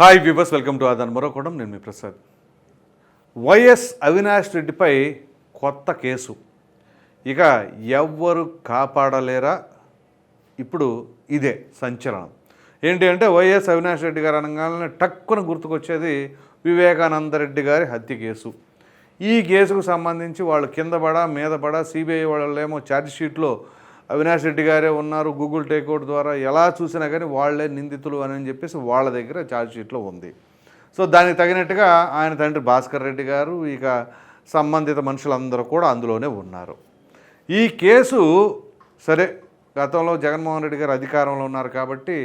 Hi viewers welcome to ఆదాన్ మరోకోవడం నేను మీ ప్రసాద్. వైఎస్ అవినాష్ రెడ్డిపై కొత్త కేసు. ఇక ఎవ్వరు కాపాడలేరా? ఇప్పుడు ఇదే సంచలనం. ఏంటి అంటే వైఎస్ అవినాష్ రెడ్డి గారు అనగానే టక్కున గుర్తుకొచ్చేది వివేకానంద రెడ్డి గారి హత్య కేసు. ఈ కేసుకు సంబంధించి వాళ్ళు కింద పడ మీద పడ సిబిఐ వాళ్ళేమో ఛార్జ్ షీట్లో అవినాష్ రెడ్డి గారే ఉన్నారు గూగుల్ టేక్అవుట్ ద్వారా ఎలా చూసినా కానీ వాళ్ళే నిందితులు అని చెప్పేసి వాళ్ళ దగ్గర ఛార్జ్ షీట్లో ఉంది. సో దానికి తగినట్టుగా ఆయన తండ్రి భాస్కర్ రెడ్డి గారు ఇక సంబంధిత మనుషులందరూ కూడా అందులోనే ఉన్నారు. ఈ కేసు సరే గతంలో జగన్మోహన్ రెడ్డి గారు అధికారంలో ఉన్నారు కాబట్టి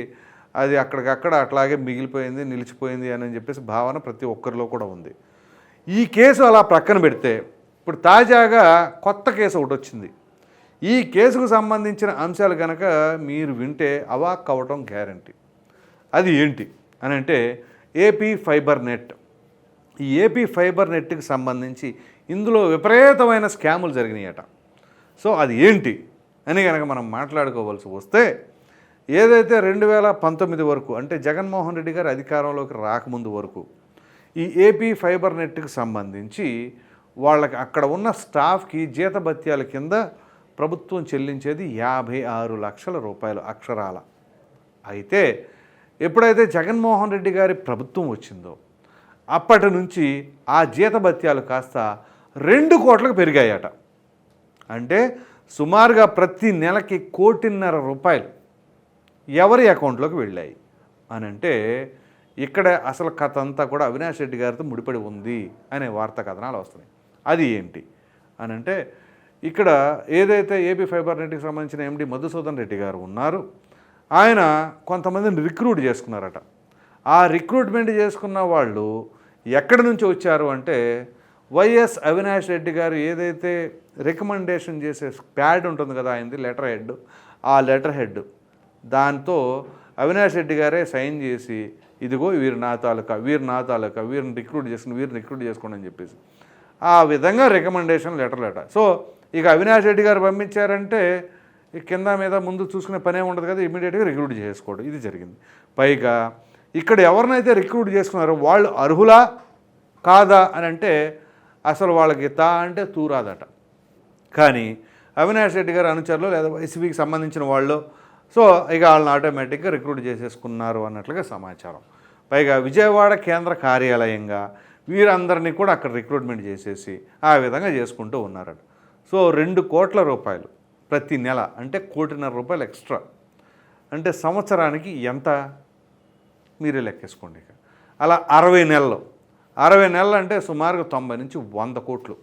అది అక్కడికక్కడ అట్లాగే మిగిలిపోయింది నిలిచిపోయింది అని చెప్పేసి భావన ప్రతి ఒక్కరిలో కూడా ఉంది. ఈ కేసు అలా ప్రక్కన పెడితే ఇప్పుడు తాజాగా కొత్త కేసు ఒకటి వచ్చింది. ఈ కేసుకు సంబంధించిన అంశాలు కనుక మీరు వింటే అవాక్ అవ్వటం గ్యారంటీ. అది ఏంటి అని అంటే ఏపీ ఫైబర్ నెట్. ఈ ఏపీ ఫైబర్ నెట్కి సంబంధించి ఇందులో విపరీతమైన స్కాములు జరిగినాయట. సో అది ఏంటి అని కనుక మనం మాట్లాడుకోవాల్సి వస్తే ఏదైతే రెండు వేల పంతొమ్మిది వరకు అంటే జగన్మోహన్ రెడ్డి గారు అధికారంలోకి రాకముందు వరకు ఈ ఏపీ ఫైబర్ నెట్కి సంబంధించి వాళ్ళకి అక్కడ ఉన్న స్టాఫ్కి జీతభత్యాల కింద ప్రభుత్వం చెల్లించేది యాభై ఆరు లక్షల రూపాయలు అక్షరాల. అయితే ఎప్పుడైతే జగన్మోహన్ రెడ్డి గారి ప్రభుత్వం వచ్చిందో అప్పటి నుంచి ఆ జీతభత్యాలు కాస్త రెండు కోట్లకు పెరిగాయట. అంటే సుమారుగా ప్రతి నెలకి కోటిన్నర రూపాయలు ఎవరి అకౌంట్లోకి వెళ్ళాయి. అని అంటే ఇక్కడ అసలు కథ అంతా కూడా అవినాష్ రెడ్డి గారితో ముడిపడి ఉంది అనే వార్తా కథనాలు వస్తున్నాయి. అది ఏంటి? అని అంటే ఇక్కడ ఏదైతే ఏపీ ఫైబర్ నెట్కి సంబంధించిన ఎండి మధుసూదన్ రెడ్డి గారు ఉన్నారు ఆయన కొంతమందిని రిక్రూట్ చేసుకున్నారట. ఆ రిక్రూట్మెంట్ చేసుకున్న వాళ్ళు ఎక్కడి నుంచి వచ్చారు అంటే వైఎస్ అవినాష్ రెడ్డి గారు ఏదైతే రికమెండేషన్ చేసే ప్యాడ్ ఉంటుంది కదా ఆయనది లెటర్ హెడ్ ఆ లెటర్ హెడ్ దాంతో అవినాష్ రెడ్డి గారే సైన్ చేసి ఇదిగో వీరు నా తాలూకా వీరు నా తాలూకా వీరిని రిక్రూట్ చేసుకుని వీరిని రిక్రూట్ చేసుకోండి అని చెప్పేసి ఆ విధంగా రికమెండేషన్ లెటర్లట సో ఇక అవినాష్ రెడ్డి గారు పంపించారంటే ఈ కింద మీద ముందు చూసుకునే పనే ఉండదు కదా ఇమీడియట్గా రిక్రూట్ చేసుకోవడం. ఇది జరిగింది. పైగా ఇక్కడ ఎవరినైతే రిక్రూట్ చేసుకున్నారో వాళ్ళు అర్హులా కాదా అని అంటే అసలు వాళ్ళకి తా అంటే తూరాదట కానీ అవినాష్ రెడ్డి గారు అనుచరులు లేదా వైసీపీకి సంబంధించిన వాళ్ళు సో ఇక వాళ్ళని ఆటోమేటిక్గా రిక్రూట్ చేసేసుకున్నారు అన్నట్లుగా సమాచారం. పైగా విజయవాడ కేంద్ర కార్యాలయంగా వీరందరినీ కూడా అక్కడ రిక్రూట్మెంట్ చేసేసి ఆ విధంగా చేసుకుంటూ ఉన్నారట. సో రెండు కోట్ల రూపాయలు ప్రతి నెల అంటే కోటిన్నర రూపాయలు ఎక్స్ట్రా. అంటే సంవత్సరానికి ఎంత? మీరే లెక్కేసుకోండి ఇక. అలా అరవై నెలలు. అరవై నెలలు అంటే సుమారుగా తొంభై నుంచి వంద కోట్లు.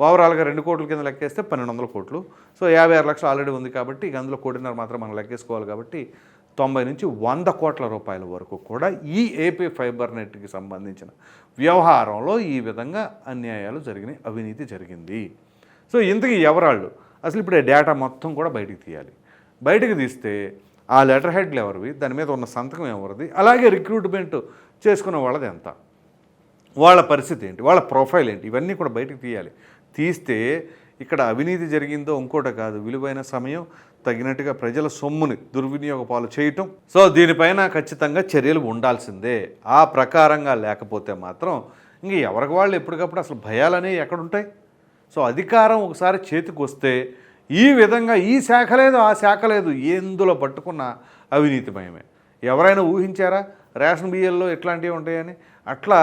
ఓవరాల్గా రెండు కోట్ల కింద లెక్కేస్తే పన్నెండు వందల కోట్లు. సో యాభై ఆరు లక్షలు ఆల్రెడీ ఉంది కాబట్టి ఇక అందులో కోటిన్నర మాత్రం మనం లెక్కేసుకోవాలి కాబట్టి తొంభై నుంచి వంద కోట్ల రూపాయల వరకు కూడా ఈ ఏపీ ఫైబర్ నెట్కి సంబంధించిన వ్యవహారంలో ఈ విధంగా అన్యాయాలు జరిగినాయి అవినీతి జరిగింది. సో ఇంతకీ ఎవరాళ్ళు? అసలు ఇప్పుడు డేటా మొత్తం కూడా బయటికి తీయాలి. బయటకు తీస్తే ఆ లెటర్ హెడ్లు ఎవరివి? దాని మీద ఉన్న సంతకం ఎవరిది? అలాగే రిక్రూట్మెంట్ చేసుకున్న వాళ్ళది ఎంత? వాళ్ళ పరిస్థితి ఏంటి? వాళ్ళ ప్రొఫైల్ ఏంటి? ఇవన్నీ కూడా బయటకు తీయాలి. తీస్తే ఇక్కడ అవినీతి జరిగిందో ఇంకోటి కాదు. విలువైన సమయం తగినట్టుగా ప్రజల సొమ్ముని దుర్వినియోగ పాలు చేయటం. సో దీనిపైన ఖచ్చితంగా చర్యలు ఉండాల్సిందే. ఆ ప్రకారంగా లేకపోతే మాత్రం ఇంక ఎవరికి వాళ్ళు ఎప్పటికప్పుడు అసలు భయాలనేవి ఎక్కడుంటాయి? సో అధికారం ఒకసారి చేతికి వస్తే ఈ విధంగా ఈ శాఖ లేదు ఆ శాఖ లేదు ఎందులో పట్టుకున్న అవినీతిమయమే ఎవరైనా ఊహించారా? రేషన్ బియ్యంలో ఎట్లాంటివి ఉంటాయని? అట్లా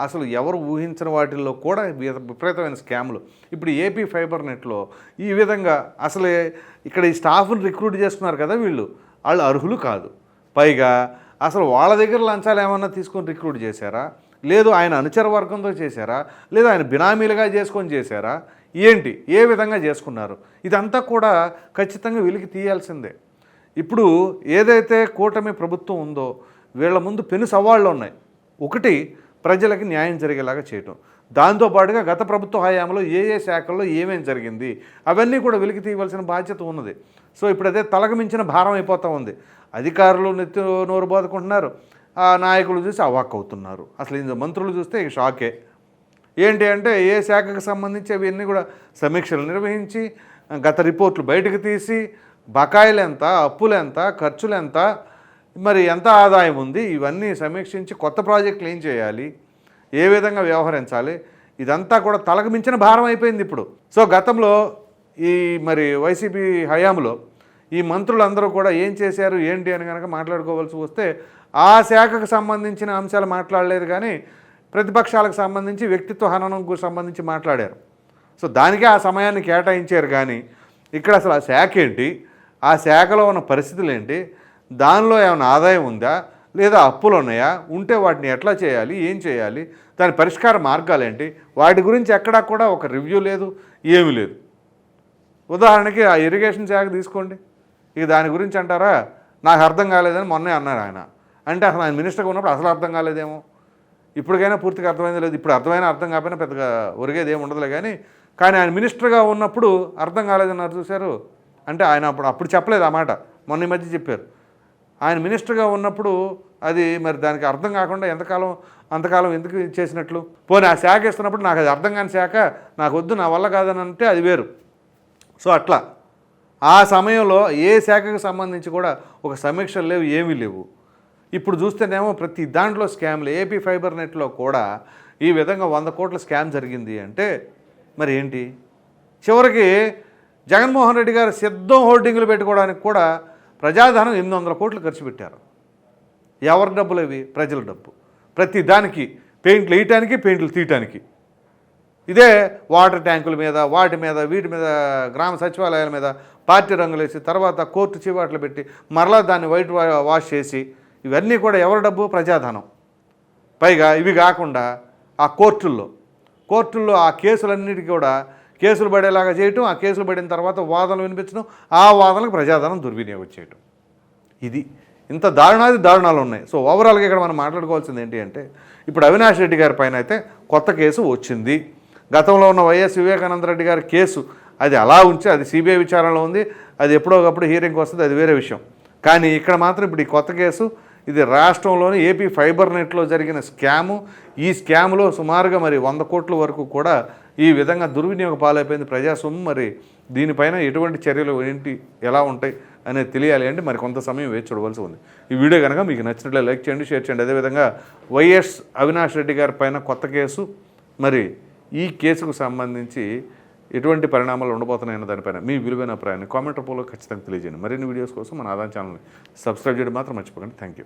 అసలు ఎవరు ఊహించిన వాటిల్లో కూడా విపరీతమైన స్కాములు. ఇప్పుడు ఏపీ ఫైబర్ నెట్లో ఈ విధంగా అసలే ఇక్కడ ఈ స్టాఫ్ని రిక్రూట్ చేసుకున్నారు కదా వీళ్ళు. వాళ్ళు అర్హులు కాదు. పైగా అసలు వాళ్ళ దగ్గర లంచాలు ఏమన్నా తీసుకొని రిక్రూట్ చేశారా? లేదు ఆయన అనుచర వర్గంతో చేశారా? లేదా ఆయన బినామీలుగా చేసుకొని చేశారా? ఏంటి? ఏ విధంగా చేసుకున్నారు? ఇదంతా కూడా ఖచ్చితంగా వెలికి తీయాల్సిందే. ఇప్పుడు ఏదైతే కూటమి ప్రభుత్వం ఉందో వీళ్ళ ముందు పెను సవాళ్ళు ఉన్నాయి. ఒకటి ప్రజలకు న్యాయం జరిగేలాగా చేయటం. దాంతోపాటుగా గత ప్రభుత్వ హయాంలో ఏ ఏ శాఖల్లో ఏమేమి జరిగింది అవన్నీ కూడా వెలికి తీయవలసిన బాధ్యత ఉన్నది. సో ఇప్పుడు అదే తలకు మించిన భారం అయిపోతూ ఉంది. అధికారులు నెత్తి నోరు బాదుకుంటున్నారు. ఆ నాయకులు చూసి అవాక్ అవుతున్నారు. అసలు ఇంత మంత్రులు చూస్తే షాకే. ఏంటి అంటే ఏ శాఖకు సంబంధించి అవన్నీ కూడా సమీక్షలు నిర్వహించి గత రిపోర్ట్లు బయటకు తీసి బకాయిలు ఎంత అప్పులు ఎంత ఖర్చులు ఎంత మరి ఎంత ఆదాయం ఉంది? ఇవన్నీ సమీక్షించి కొత్త ప్రాజెక్టులు ఏం చేయాలి? ఏ విధంగా వ్యవహరించాలి? ఇదంతా కూడా తలకు మించిన భారం అయిపోయింది ఇప్పుడు. సో గతంలో ఈ మరి వైసీపీ హయాంలో ఈ మంత్రులందరూ కూడా ఏం చేశారు ఏంటి అని కనుక మాట్లాడుకోవాల్సి వస్తే ఆ శాఖకు సంబంధించిన అంశాలు మాట్లాడలేదు కానీ ప్రతిపక్షాలకు సంబంధించి వ్యక్తిత్వ హననంకు సంబంధించి మాట్లాడారు. సో దానికే ఆ సమయాన్ని కేటాయించారు కానీ ఇక్కడ అసలు ఆ శాఖ ఏంటి? ఆ శాఖలో ఉన్న పరిస్థితులు ఏంటి? దానిలో ఏమైనా ఆదాయం ఉందా? లేదా అప్పులు ఉన్నాయా? ఉంటే వాటిని ఎట్లా చేయాలి? ఏం చేయాలి? దాని పరిష్కార మార్గాలు ఏంటి? వాటి గురించి ఎక్కడా కూడా ఒక రివ్యూ లేదు ఏమీ లేదు. ఉదాహరణకి ఆ ఇరిగేషన్ శాఖ తీసుకోండి. ఇక దాని గురించి అంటారా? నాకు అర్థం కాలేదని మొన్నే అన్నారు ఆయన. అంటే అసలు ఆయన మినిస్టర్గా ఉన్నప్పుడు అసలు అర్థం కాలేదేమో. ఇప్పటికైనా పూర్తిగా అర్థమైంది లేదు. ఇప్పుడు అర్థమైనా అర్థం కాకపోయినా పెద్దగా ఒరిగేది ఏమి ఉండదులే కానీ కానీ ఆయన మినిస్టర్గా ఉన్నప్పుడు అర్థం కాలేదన్నారు చూశారు. అంటే ఆయన అప్పుడు అప్పుడు చెప్పలేదు ఆ మాట. మొన్న ఈ మధ్య చెప్పారు. ఆయన మినిస్టర్గా ఉన్నప్పుడు అది మరి దానికి అర్థం కాకుండా ఎంతకాలం అంతకాలం ఎందుకు చేసినట్లు? పోనీ ఆ శాఖ ఇస్తున్నప్పుడు నాకు అది అర్థం కాని శాఖ నాకు వద్దు నా వల్ల కాదని అంటే అది వేరు. సో అట్లా. ఆ సమయంలో ఏ శాఖకు సంబంధించి కూడా ఒక సమీక్షలు లేవు ఏమీ లేవు. ఇప్పుడు చూస్తేనేమో ప్రతి దాంట్లో స్కామ్లు ఏపీ ఫైబర్ నెట్లో కూడా ఈ విధంగా వంద కోట్ల స్కామ్ జరిగింది అంటే మరి ఏంటి? చివరికి జగన్మోహన్ రెడ్డి గారు సిద్ధం హోర్డింగ్లు పెట్టుకోవడానికి కూడా ప్రజాధనం ఎనిమిది వందల కోట్లు ఖర్చు పెట్టారు. ఎవరి డబ్బులు ఇవి ప్రజల డబ్బు. ప్రతి దానికి పెయింట్లు వేయటానికి పెయింట్లు తీయటానికి. ఇదే వాటర్ ట్యాంకుల మీద వాటి మీద వీటి మీద గ్రామ సచివాలయాల మీద పార్టీ రంగులు వేసి తర్వాత కోర్టు చీవాట్లు పెట్టి మరలా దాన్ని వైట్ వా- వాష్ చేసి ఇవన్నీ కూడా ఎవరి డబ్బు? ప్రజాధనం. పైగా ఇవి కాకుండా ఆ కోర్టుల్లో కోర్టుల్లో ఆ కేసులన్నిటికీ కూడా కేసులు పడేలాగా చేయటం ఆ కేసులు పడిన తర్వాత వాదనలు వినిపించడం ఆ వాదనలకు ప్రజాధనం దుర్వినియోగం చేయటం. ఇది ఇంత దారుణాది దారుణాలు ఉన్నాయి. సో ఓవరాల్గా ఇక్కడ మనం మాట్లాడుకోవాల్సింది ఏంటి అంటే ఇప్పుడు అవినాష్ రెడ్డి గారి పైన అయితే కొత్త కేసు వచ్చింది. గతంలో ఉన్న వైఎస్ వివేకానంద రెడ్డి గారి కేసు అది అలా ఉంచి అది సిబిఐ విచారణలో ఉంది అది ఎప్పుడో ఒకప్పుడు హీరింగ్కి వస్తుంది అది వేరే విషయం. కానీ ఇక్కడ మాత్రం ఇప్పుడు ఈ కొత్త కేసు ఇది రాష్ట్రంలోని ఏపీ ఫైబర్ నెట్లో జరిగిన స్కాము. ఈ స్కామ్లో సుమారుగా మరి వంద కోట్ల వరకు కూడా ఈ విధంగా దుర్వినియోగ పాలైపోయింది ప్రజా సొమ్ము మరి దీనిపైన ఎటువంటి చర్యలు ఏంటి ఎలా ఉంటాయి అనేది తెలియాలి అంటే మరి కొంత సమయం వేచి చూడవలసి ఉంది. ఈ వీడియో కనుక మీకు నచ్చినట్లే లైక్ చేయండి షేర్ చేయండి. అదేవిధంగా వైఎస్ అవినాష్ రెడ్డి గారి పైన కొత్త కేసు మరి ఈ కేసుకు సంబంధించి ఎటువంటి పరిణామాలు ఉండబోతున్నాయన్న దానిపైన మీ విలువైన అభిప్రాయాన్ని కామెంట్ రూపంలో ఖచ్చితంగా తెలియజేయండి. మరిన్ని వీడియోస్ కోసం మన ఆదాయం ఛానల్ని సబ్స్క్రైబ్ చేయడం మాత్రం మర్చిపోకండి. Thank you